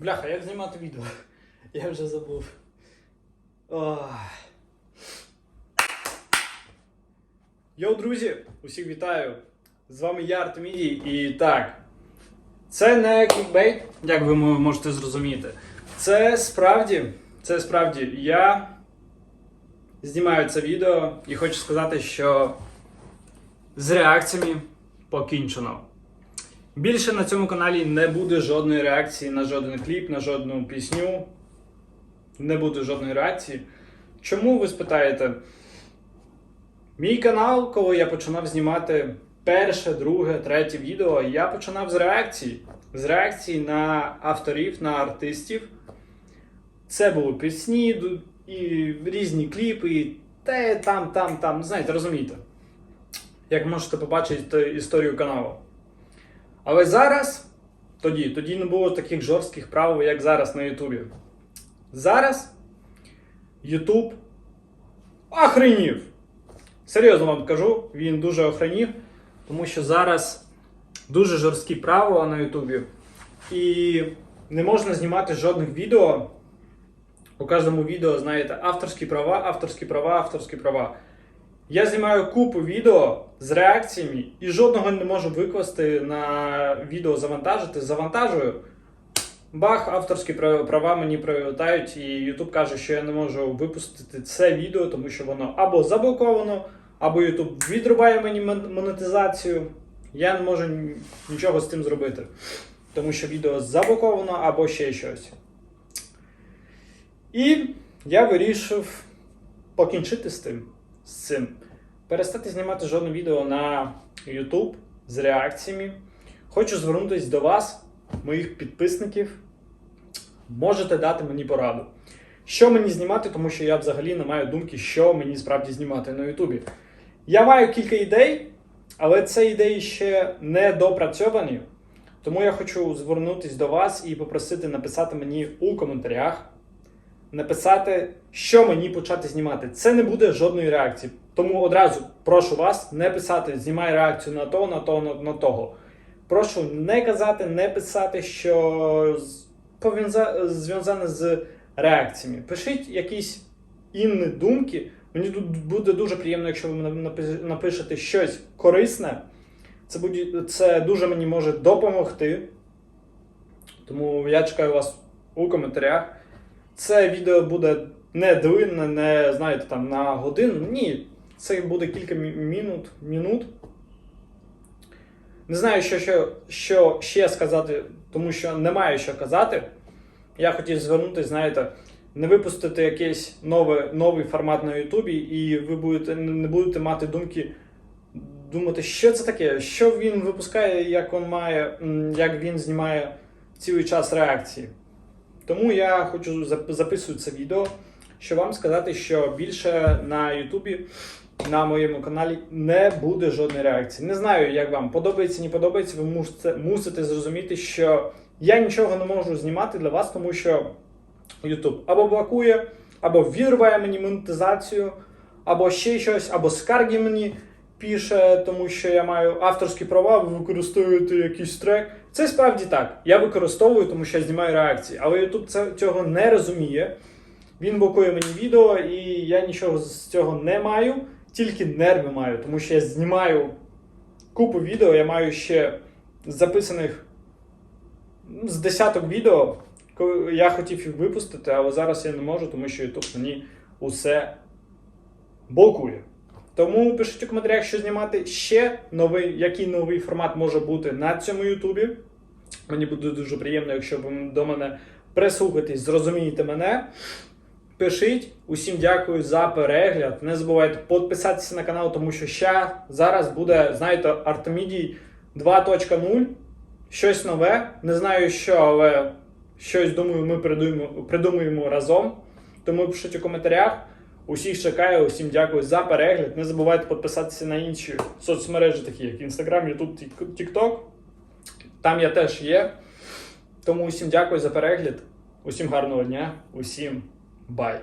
Бляха, як знімати відео? Я вже забув. Йоу, друзі! Усіх вітаю! З вами я, Артемідій, і так. Це не клікбейт, як ви можете зрозуміти. Це справді, це справді я знімаю це відео і хочу сказати, що з реакціями покінчено. Більше на цьому каналі не буде жодної реакції на жоден кліп, на жодну пісню. Не буде жодної реакції. Чому ви спитаєте? Мій канал, коли я починав знімати перше, друге, третє відео, я починав з реакцій. З реакцій на авторів, на артистів. Це були пісні і різні кліпи, і те, там, там, там. Знаєте, розумієте. Як можете побачити історію каналу. Але зараз, тоді, тоді не було таких жорстких правил, як зараз на Ютубі. Зараз Ютуб охренів. Серйозно вам кажу, він дуже охренів, тому що зараз дуже жорсткі правила на Ютубі. І не можна знімати жодних відео. У кожному відео, знаєте, авторські права, авторські права, авторські права. Я знімаю купу відео з реакціями і жодного не можу викласти на відео завантажити. Завантажую. Бах, авторські права мені прилетають, і YouTube каже, що я не можу випустити це відео, тому що воно або заблоковано, або YouTube відрубає мені монетизацію. Я не можу нічого з цим зробити. Тому що відео заблоковано або ще щось. І я вирішив покінчити з тим. З цим. Перестати знімати жодне відео на YouTube з реакціями. Хочу звернутися до вас, моїх підписників. Можете дати мені пораду. Що мені знімати, тому що я взагалі не маю думки, що мені справді знімати на Ютубі. Я маю кілька ідей, але це ідеї ще не допрацьовані. Тому я хочу звернутися до вас і попросити написати мені у коментарях, написати, що мені почати знімати. Це не буде жодної реакції. Тому одразу прошу вас не писати, знімай реакцію на то, на то, на, на того. Прошу не казати, не писати, що зв'язане з реакціями. Пишіть якісь інні думки. Мені тут буде дуже приємно, якщо ви напишете щось корисне. Це, буде, це дуже мені може допомогти. Тому я чекаю вас у коментарях. Це відео буде не длинне, не знаєте, там на годину. Ні, це буде кілька мінут. мінут. Не знаю, що, що, що ще сказати, тому що немає що казати. Я хотів звернутися, знаєте, не випустити якийсь новий, новий формат на Ютубі, і ви будете, не будете мати думки, думати, що це таке, що він випускає, як він має, як він знімає цілий час реакції. Тому я хочу зап- записую це відео, щоб вам сказати, що більше на Ютубі на моєму каналі не буде жодної реакції. Не знаю, як вам подобається, не подобається. Ви мусите, мусите зрозуміти, що я нічого не можу знімати для вас, тому що YouTube або блокує, або відрубає мені монетизацію, або ще щось, або скарги мені пише, тому що я маю авторські права, ви використовуєте якийсь трек. Це справді так. Я використовую, тому що я знімаю реакції, але це, цього не розуміє. Він блокує мені відео, і я нічого з цього не маю, тільки нерви маю, тому що я знімаю купу відео, я маю ще записаних з десяток відео, я хотів їх випустити, але зараз я не можу, тому що YouTube мені усе блокує. Тому пишіть у коментарях, що знімати ще новий, який новий формат може бути на цьому Ютубі. Мені буде дуже приємно, якщо ви до мене прислухаєтесь, зрозумієте мене. Пишіть. Усім дякую за перегляд. Не забувайте підписатися на канал, тому що ще зараз буде, знаєте, Артемідій 2.0. Щось нове. Не знаю що, але щось думаю, ми придумаємо, придумаємо разом. Тому пишіть у коментарях. Усіх чекаю, усім дякую за перегляд. Не забувайте підписатися на інші соцмережі, такі як Instagram, YouTube, TikTok. Там я теж є. Тому усім дякую за перегляд. Усім гарного дня, усім бай!